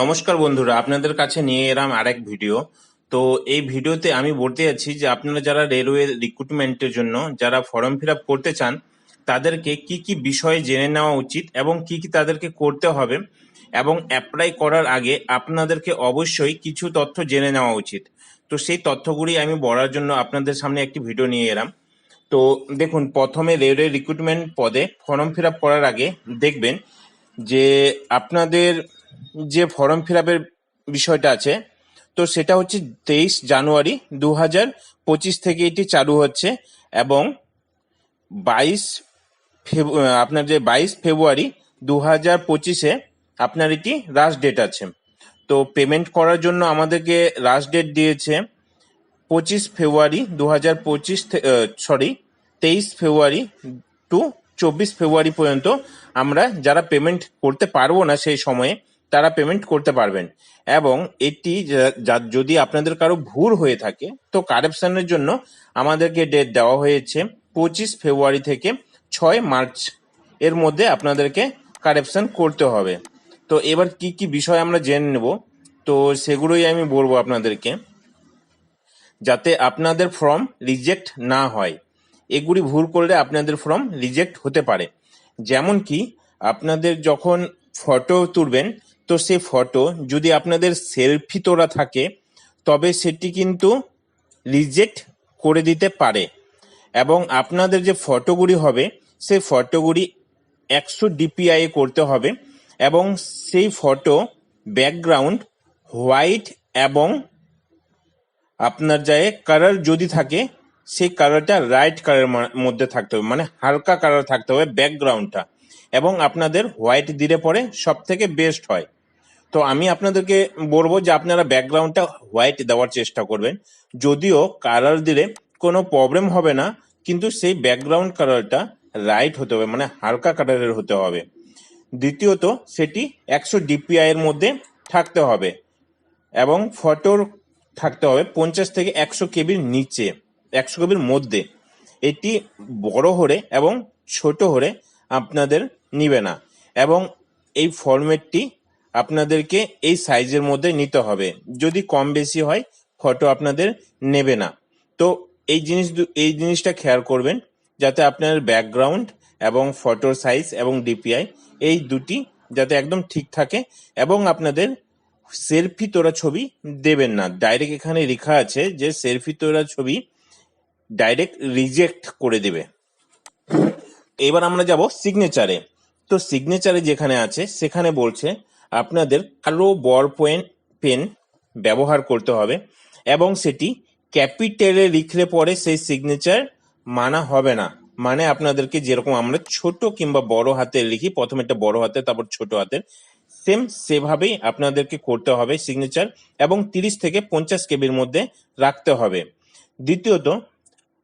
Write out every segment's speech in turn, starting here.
নমস্কার বন্ধুরা, আপনাদের কাছে নিয়ে এলাম আরেক ভিডিও। তো এই ভিডিওতে আমি বলতে যাচ্ছি যে আপনারা যারা রেলওয়ে রিক্রুটমেন্টের জন্য যারা ফর্ম ফিল করতে চান, তাদেরকে কি কি বিষয়ে জেনে নেওয়া উচিত এবং কি কি তাদেরকে করতে হবে এবং অ্যাপ্লাই করার আগে আপনাদেরকে অবশ্যই কিছু তথ্য জেনে নেওয়া উচিত। তো সেই তথ্যগুলি আমি বলার জন্য আপনাদের সামনে একটি ভিডিও নিয়ে এলাম। তো দেখুন, প্রথমে রেলওয়ে রিক্রুটমেন্ট পদে ফর্ম ফিল করার আগে দেখবেন যে আপনাদের যে ফর্ম ফিল আপের বিষয়টা আছে, তো সেটা হচ্ছে তেইশ জানুয়ারি দু হাজার পঁচিশ থেকে এটি চালু হচ্ছে এবং বাইশ আপনার যে বাইশ ফেব্রুয়ারি দু হাজার পঁচিশে আপনার এটি লাস্ট ডেট আছে। তো পেমেন্ট করার জন্য আমাদেরকে লাস্ট ডেট দিয়েছে পঁচিশ ফেব্রুয়ারি দু হাজার পঁচিশ সরি তেইশ ফেব্রুয়ারি টু চব্বিশ ফেব্রুয়ারি পর্যন্ত আমরা যারা পেমেন্ট করতে পারব না সেই সময়ে তারা পেমেন্ট করতে পারবেন। এবং এটি যদি আপনাদের কারও ভুল হয়ে থাকে, তো কারেকশনের জন্য আমাদেরকে ডেট দেওয়া হয়েছে পঁচিশ ফেব্রুয়ারি থেকে ছয় মার্চ এর মধ্যে আপনাদেরকে কারেকশন করতে হবে। তো এবার কি কি বিষয় আমরা জেনে নেব? তো সেগুলোই আমি বলব আপনাদেরকে। যাতে আপনাদের ফর্ম রিজেক্ট না হয়। এগুলি ভুল করলে আপনাদের ফর্ম রিজেক্ট হতে পারে। যেমন কি, আপনাদের যখন ফটো তুলবেন তো সে ফটো যদি আপনাদের সেলফি তোলা থাকে, তবে সেটি কিন্তু রিজেক্ট করে দিতে পারে। এবং আপনাদের যে ফটোগুলি হবে সেই ফটোগুলি একশো ডিপিআই করতে হবে এবং সেই ফটো ব্যাকগ্রাউন্ড হোয়াইট এবং আপনার যায় কালার যদি থাকে, সেই কালারটা রাইট কালারের মধ্যে থাকতে হবে মানে হালকা কালার থাকতে হবে ব্যাকগ্রাউন্ডটা। এবং আপনাদের হোয়াইট দিলে পরে সব থেকে বেস্ট হয়। তো আমি আপনাদেরকে বলব যে আপনারা ব্যাকগ্রাউন্ডটা হোয়াইট দেওয়ার চেষ্টা করবেন। যদিও কালার দিলে কোনো প্রবলেম হবে না, কিন্তু সেই ব্যাকগ্রাউন্ড কালারটা রাইট হতে হবে মানে হালকা কালারের হতে হবে। দ্বিতীয়ত, সেটি একশো ডিপিআই এর মধ্যে থাকতে হবে এবং ফটোর থাকতে হবে পঞ্চাশ থেকে একশো কেবির নিচে, একশো কেবির মধ্যে। এটি বড় হলে এবং ছোট হলে আপনাদের নিবে না। এবং এই ফরম্যাটটি আপনাদেরকে এই সাইজের মধ্যে নিতে হবে। যদি কম বেশি হয়, ফটো আপনাদের নেবে না। তো এই জিনিস এই জিনিসটা খেয়াল করবেন, যাতে আপনার ব্যাকগ্রাউন্ড এবং ফটোর সাইজ এবং ডিপিআই এই দুটি যাতে একদম ঠিক থাকে এবং আপনাদের সেলফি তোলা ছবি দেবেন না। ডাইরেক্ট এখানে লেখা আছে যে সেলফি তোলা ছবি ডাইরেক্ট রিজেক্ট করে দেবে। এবার আমরা যাব সিগনেচারে তো সিগনেচারে যেখানে আছে, সেখানে বলছে আপনাদের কালো বড় পয়েন্ট পেন ব্যবহার করতে হবে এবং সেটি ক্যাপিটালে লিখলে পরে সেই সিগনেচার মানা হবে না। মানে আপনাদেরকে যেরকম আমরা ছোট কিংবা বড় হাতে লিখি, প্রথমে একটা বড় হাতে, তারপর ছোট হাতের সেম সেভাবেই আপনাদেরকে করতে হবে সিগনেচার এবং তিরিশ থেকে পঞ্চাশ কেবির মধ্যে রাখতে হবে। দ্বিতীয়ত,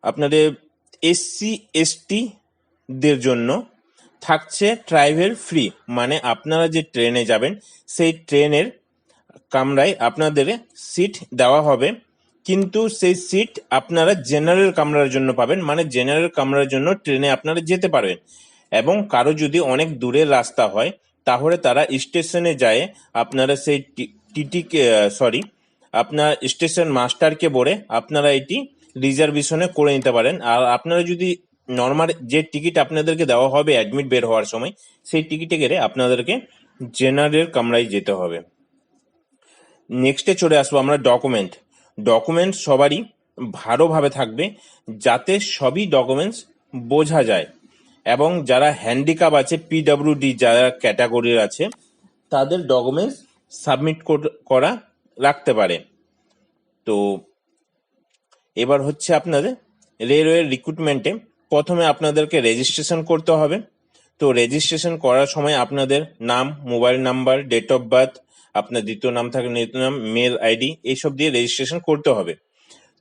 আপনাদের এসসি এসটি দের জন্য থাকছে ট্রাইভেল ফ্রি মানে আপনারা যে ট্রেনে যাবেন, সেই ট্রেনের কামরায় আপনাদের সিট দেওয়া হবে। কিন্তু সেই সিট আপনারা জেনারেল কামরার জন্য পাবেন মানে জেনারেল কামরার জন্য ট্রেনে আপনারা যেতে পারবেন। এবং কারও যদি অনেক দূরের রাস্তা হয়, তাহলে তারা স্টেশনে যায়, আপনারা সেই টিটিকে, সরি, আপনার স্টেশন মাস্টারকে বলে আপনারা এটি রিজার্ভেশনে করে নিতে পারেন। আর আপনারা যদি নর্মাল যে টিকিট আপনাদেরকে দেওয়া হবে অ্যাডমিট বের হওয়ার সময়, সেই টিকিটে গেলে আপনাদেরকে জেনারেল কামরায় যেতে হবে। নেক্সটে চলে আসব আমরা ডকুমেন্ট ডকুমেন্ট সবারই ভালোভাবে থাকবে, যাতে সবই ডকুমেন্টস বোঝা যায়। এবং যারা হ্যান্ডিক্যাপ আছে পিডব্লিউডি যারা ক্যাটাগরির আছে, তাদের ডকুমেন্টস সাবমিট করা রাখতে পারে। তো, এবার হচ্ছে আপনাদের রেলওয়ে রিক্রুটমেন্টে প্রথমে আপনাদেরকে রেজিস্ট্রেশন করতে হবে। তো রেজিস্ট্রেশন করার সময় আপনাদের নাম mobile number date of birth আপনার দ্বিতীয় নাম থাকে, দ্বিতীয় নাম মেল আইডি এইসব দিয়ে রেজিস্ট্রেশন করতে হবে।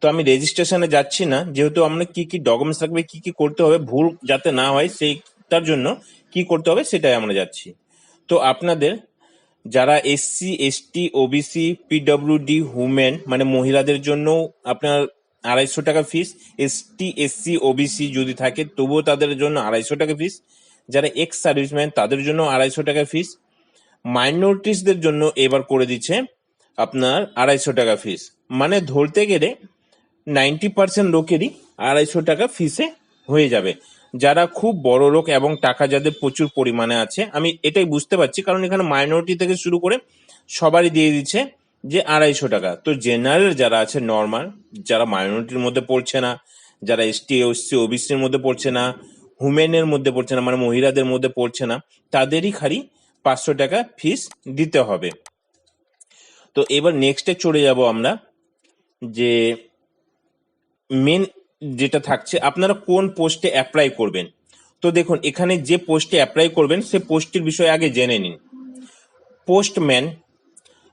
তো আমি রেজিস্ট্রেশনে যাচ্ছি না, যেহেতু আমরা কি কি ডকুমেন্টস লাগবে, কি কি করতে হবে, ভুল যাতে না হয়, সেই তার জন্য কি করতে হবে সেটাই আমরা যাচ্ছি। তো আপনাদের যারা SC ST OBC PWD women মানে মহিলাদের জন্য আপনার আড়াইশো টাকা ফিস এসটি এসসি ওবিসি যদি থাকে, তবুও তাদের জন্য আড়াইশো টাকা ফিস যারা এক্স সার্ভিসম্যান তাদের জন্য আড়াইশো টাকা ফিস মাইনরিটিসদের জন্য এবার করে দিচ্ছে আপনার আড়াইশো টাকা ফিস মানে ধরতে গেলে নাইনটি পার্সেন্ট লোকেরই আড়াইশো টাকা ফিসে হয়ে যাবে। যারা খুব বড় লোক এবং টাকা যাদের প্রচুর পরিমাণে আছে, আমি এটাই বুঝতে পারছি, কারণ এখানে মাইনরিটি থেকে শুরু করে সবারই দিয়ে দিচ্ছে। যে আড়াইশো টাকা। তো জেনারেল যারা আছে নর্মাল যারা মাইনরিটির মধ্যে পড়ছে না, যারা এসটি এসসি ওবিসির মধ্যে পড়ছে না হুমেনের মধ্যে পড়ছে না মানে মহিলাদের মধ্যে পড়ছে না, তাদেরই খালি পাঁচশো টাকা ফিস দিতে হবে। তো এবার নেক্সটে চলে যাব আমরা, যে মেন যেটা থাকছে, আপনারা কোন পোস্টে অ্যাপ্লাই করবেন? তো দেখুন, এখানে যে পোস্টে অ্যাপ্লাই করবেন, সে পোস্টের বিষয়ে আগে জেনে নিন। পোস্টম্যান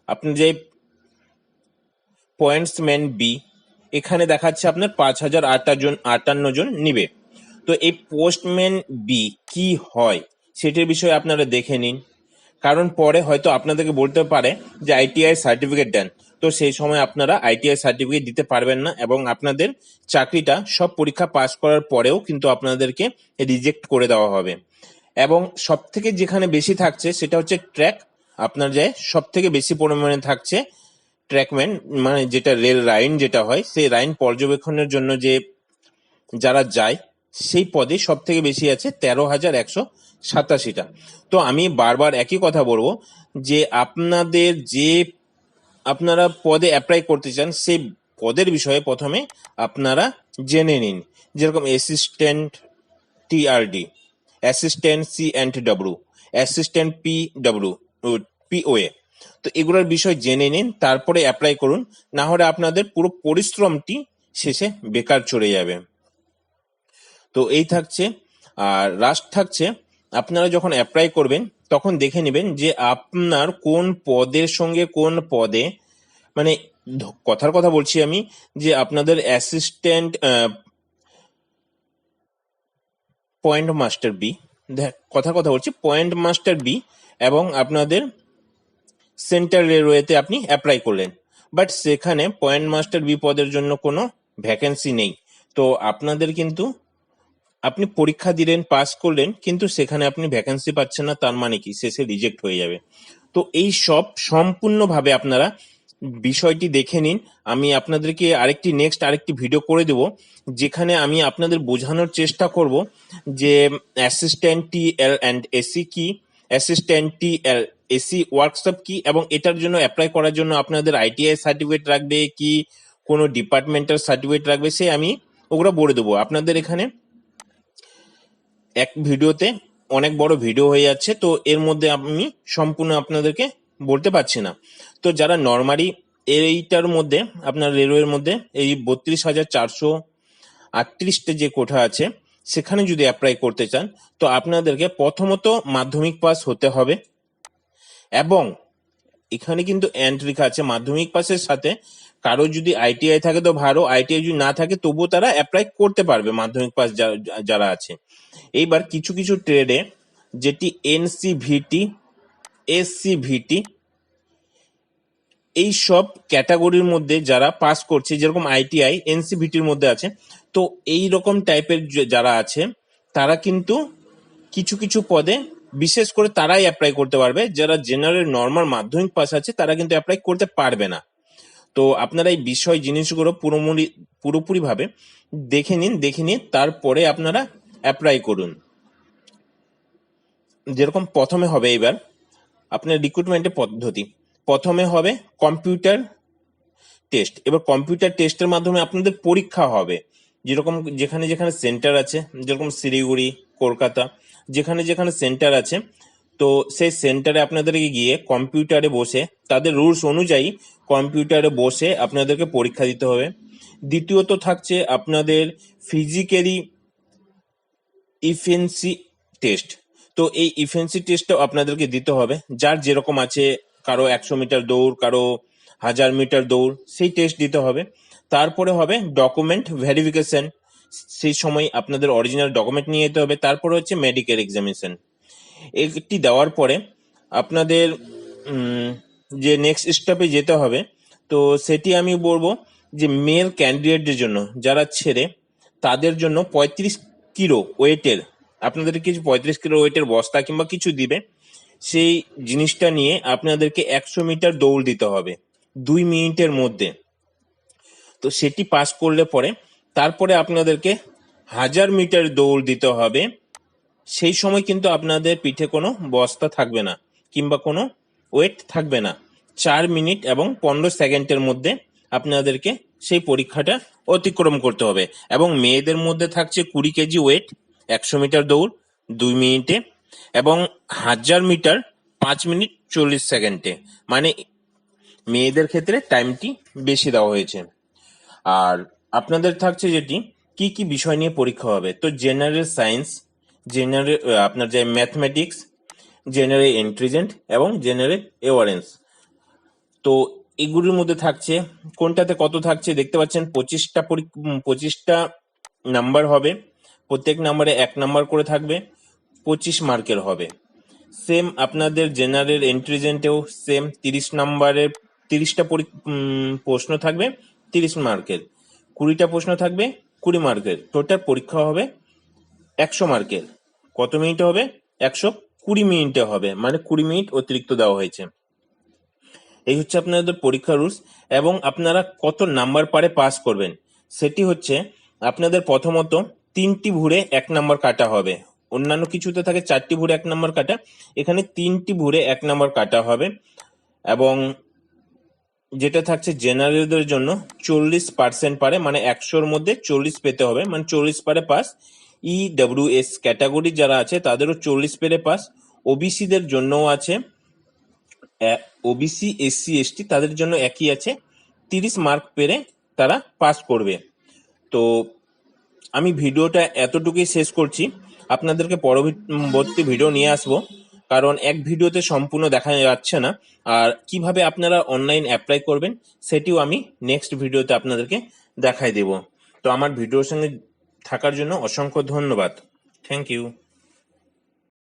আপনি যে পয়েন্টসম্যান বি এখানে দেখাচ্ছে আপনার পাঁচ হাজার জন, আটান্ন জন নিবে। তো এই পোস্টম্যান বি কি হয়, সেটির বিষয়ে আপনারা দেখে নিন। কারণ পরে হয়তো আপনাদেরকে বলতে পারে যে আইটিআই সার্টিফিকেট দেন। তো সেই সময় আপনারা আইটিআই সার্টিফিকেট দিতে পারবেন না এবং আপনাদের চাকরিটা সব পরীক্ষা পাস করার পরেও কিন্তু আপনাদেরকে রিজেক্ট করে দেওয়া হবে। এবং সব থেকে যেখানে বেশি থাকছে সেটা হচ্ছে ট্র্যাক আপনার যে সব থেকে বেশি পরিমাণে থাকছে ট্র্যাকম্যান মানে যেটা রেল রাইন যেটা হয়, সেই রাইন পর্যবেক্ষণের জন্য যে যারা যায়, সেই পদে সব থেকে বেশি আছে তেরো হাজার একশো সাতাশিটা। তো আমি বারবার একই কথা বলব যে আপনাদের যে আপনারা পদে অ্যাপ্লাই করতে চান, সেই পদের বিষয়ে প্রথমে আপনারা জেনে নিন। যেরকম assistant TRD assistant C and W assistant P W POA তো এগুলোর বিষয় জেনে নিন, তারপরে অ্যাপ্লাই করুন, না হলে আপনাদের পুরো পরিশ্রমটি শেষে বেকার চলে যাবে। তো এই থাকছে, আর লাস্ট থাকছে, আপনারা যখন অ্যাপ্লাই করবেন, তখন দেখে নেবেন যে আপনার কোন পদের সঙ্গে কোন পদে মানে কথার কথা বলছি আমি, যে আপনাদের অ্যাসিস্ট্যান্ট পয়েন্ট মাস্টার বি কথার কথা বলছি পয়েন্ট মাস্টার বি এবং আপনাদের সেন্ট্রাল রেলওয়েতে আপনি অ্যাপ্লাই করলেন। বাট সেখানে পয়েন্ট মাস্টার বি পদের জন্য কোনো ভ্যাকেন্সি নেই। তো আপনাদের কিন্তু আপনি পরীক্ষা দিলেন পাস করলেন, কিন্তু সেখানে আপনি ভ্যাকেন্সি পাচ্ছেন না, তার মানে কি? শেষে রিজেক্ট হয়ে যাবে। তো এই সব সম্পূর্ণভাবে আপনারা বিষয়টি দেখে নিন। আমি আপনাদেরকে আরেকটি নেক্সট আরেকটি ভিডিও করে দেব, যেখানে আমি আপনাদের বোঝানোর চেষ্টা করব যে assistant T L and AC কি? Assistant T L AC workshop কি এবং এটার জন্য অ্যাপ্লাই করার জন্য আপনাদের আইটিআই সার্টিফিকেট রাখবে কি, কোনো ডিপার্টমেন্টাল সার্টিফিকেট রাখবে, সে আমি ওগুলো বলে দেবো। আপনাদের এখানে এক ভিডিওতে অনেক বড় ভিডিও হয়ে যাচ্ছে, তো এর মধ্যে আমি সম্পূর্ণ আপনাদেরকে বলতে পারছি না। তো যারা নর্মালি এইটার মধ্যে, আপনার রেলওয়ের মধ্যে, এই বত্রিশ হাজার চারশো আটত্রিশটা যে কোঠা আছে, সেখানে যদি অ্যাপ্লাই করতে চান, তো আপনাদেরকে প্রথমত মাধ্যমিক পাস হতে হবে। এবং এখানে কিন্তু এন্ড লেখা আছে, মাধ্যমিক পাসের সাথে কারও যদি আইটিআই থাকে তো ভালো আইটিআই যদি না থাকে তবুও তারা অ্যাপ্লাই করতে পারবে মাধ্যমিক পাস যারা আছে। এইবার কিছু কিছু ট্রেডে যেটি এনসিভিটি এসসিভিটি এই সব ক্যাটাগরির মধ্যে যারা পাস করছে, যেরকম আইটিআই এনসিভিটির মধ্যে আছে, তো এই রকম টাইপের যারা আছে, তারা কিন্তু কিছু কিছু পদে বিশেষ করে তারাই অ্যাপ্লাই করতে পারবে। যারা জেনারেল নর্মাল মাধ্যমিক পাস আছে, তারা কিন্তু অ্যাপ্লাই করতে পারবে না। তো আপনারা এই বিষয় জিনিসগুলো পুরোপুরি পুরোপুরিভাবে দেখে নিন দেখে নিন তারপরে আপনারা অ্যাপ্লাই করুন। যেরকম প্রথমে হবে এবার আপনার রিক্রুটমেন্টের পদ্ধতি। প্রথমে হবে কম্পিউটার টেস্ট এবার কম্পিউটার টেস্টের মাধ্যমে আপনাদের পরীক্ষা হবে। যেরকম যেখানে যেখানে সেন্টার আছে, যেরকম শিলিগুড়ি, কলকাতা যেখানে যেখানে সেন্টার আছে, তো সেই সেন্টারে আপনাদেরকে গিয়ে কম্পিউটারে বসে, তাদের রুলস অনুযায়ী কম্পিউটারে বসে আপনাদেরকে পরীক্ষা দিতে হবে। দ্বিতীয়ত থাকছে আপনাদের ফিজিক্যালি ইফেন্সি টেস্ট তো এই ইফেন্সি টেস্টটাও আপনাদেরকে দিতে হবে। যার যেরকম আছে, কারও একশো মিটার দৌড়, কারও হাজার মিটার দৌড়, সেই টেস্ট দিতে হবে। তারপরে হবে ডকুমেন্ট ভেরিফিকেশন সেই সময় আপনাদের অরিজিনাল ডকুমেন্ট নিয়ে যেতে হবে। তারপরে হচ্ছে মেডিকেল এক্সামিনেশন একটি দেওয়ার পরে আপনাদের যে নেক্সট স্টেপে যেতে হবে, তো সেটি আমি বলব যে মেল ক্যান্ডিডেটদের জন্য, যারা ছেড়ে তাদের জন্য পঁয়ত্রিশ কিলো ওয়েটের আপনাদের কিছু পঁয়ত্রিশ কিলো ওয়েটের বস্তা কিংবা কিছু দিবে, সেই জিনিসটা নিয়ে আপনাদেরকে একশো মিটার দৌড় দিতে হবে, দুই মিনিটের মধ্যে। তো সেটি পাস করলে পরে তারপরে আপনাদেরকে হাজার মিটার দৌড় দিতে হবে। সেই সময় কিন্তু আপনাদের পিঠে কোনো বস্তা থাকবে না কিংবা কোনো ওয়েট থাকবে না। চার মিনিট এবং পনেরো সেকেন্ডের মধ্যে আপনাদেরকে সেই পরীক্ষাটা অতিক্রম করতে হবে এবং মেয়েদের মধ্যে থাকছে কুড়ি কেজি ওয়েট একশো মিটার দৌড়, দুই মিনিটে এবং হাজার মিটার পাঁচ মিনিট চল্লিশ সেকেন্ডে। মানে মেয়েদের ক্ষেত্রে টাইমটি বেশি দেওয়া হয়েছে। আর আপনাদের থাকছে যেটি, কি কি বিষয় নিয়ে পরীক্ষা হবে? তো জেনারেল সায়েন্স জেনারেল আপনার যে ম্যাথমেটিক্স জেনারেল ইন্টেলিজেন্ট এবং জেনারেল অ্যাওয়ারেন্স তো এগুলির মধ্যে থাকছে, কোনটাতে কত থাকছে দেখতে পাচ্ছেন, পঁচিশটা পঁচিশটা নাম্বার হবে, প্রত্যেক নাম্বারে এক নাম্বার করে থাকবে, পঁচিশ মার্কের হবে। সেম আপনাদের জেনারেল ইন্টেলিজেন্টেও সেম তিরিশ নাম্বারের তিরিশটা প্রশ্ন থাকবে, তিরিশ মার্কের। কুড়িটা প্রশ্ন থাকবে, কুড়ি মার্কের। টোটাল পরীক্ষা হবে একশো মার্কের। কত মিনিটে হবে? একশো কুড়ি মিনিটে হবে মানে কুড়ি মিনিট অতিরিক্ত দেওয়া হয়েছে। এই হচ্ছে আপনাদের পরীক্ষা রুলস, এবং আপনারা কত নাম্বার পারে পাস করবেন। সেটি হচ্ছে আপনাদের প্রথমত তিনটি ভুরে এক নাম্বার কাটা হবে। অন্যান্য কিছুতে থাকে চারটি ভুরে এক নাম্বার কাটা, এখানে তিনটি ভুরে এক নাম্বার কাটা হবে, এবং যেটা থাকছে জেনারেলদের জন্য চল্লিশ পার্সেন্ট পারে মানে একশোর মধ্যে চল্লিশ পেতে হবে। মানে চল্লিশ পারে pass. E W S category যারা আছে, তাদেরও চল্লিশ পেরে পাস। ওবিসিদের জন্যও আছে। ওবিসি এসসি এসটি তাদের জন্য একই আছে। তিরিশ মার্ক পেরে তারা পাস করবে। তো আমি ভিডিওটা এতটুকুই শেষ করছি। আপনাদেরকে পরবর্তী ভিডিও নিয়ে আসব। কারণ এক ভিডিওতে সম্পূর্ণ দেখা যাচ্ছে না। আর কীভাবে আপনারা অনলাইন অ্যাপ্লাই করবেন, সেটিও আমি নেক্সট ভিডিওতে আপনাদেরকে দেখাই দেব। তো আমার ভিডিওর সঙ্গে থাকার জন্য অসংখ্য ধন্যবাদ। Thank you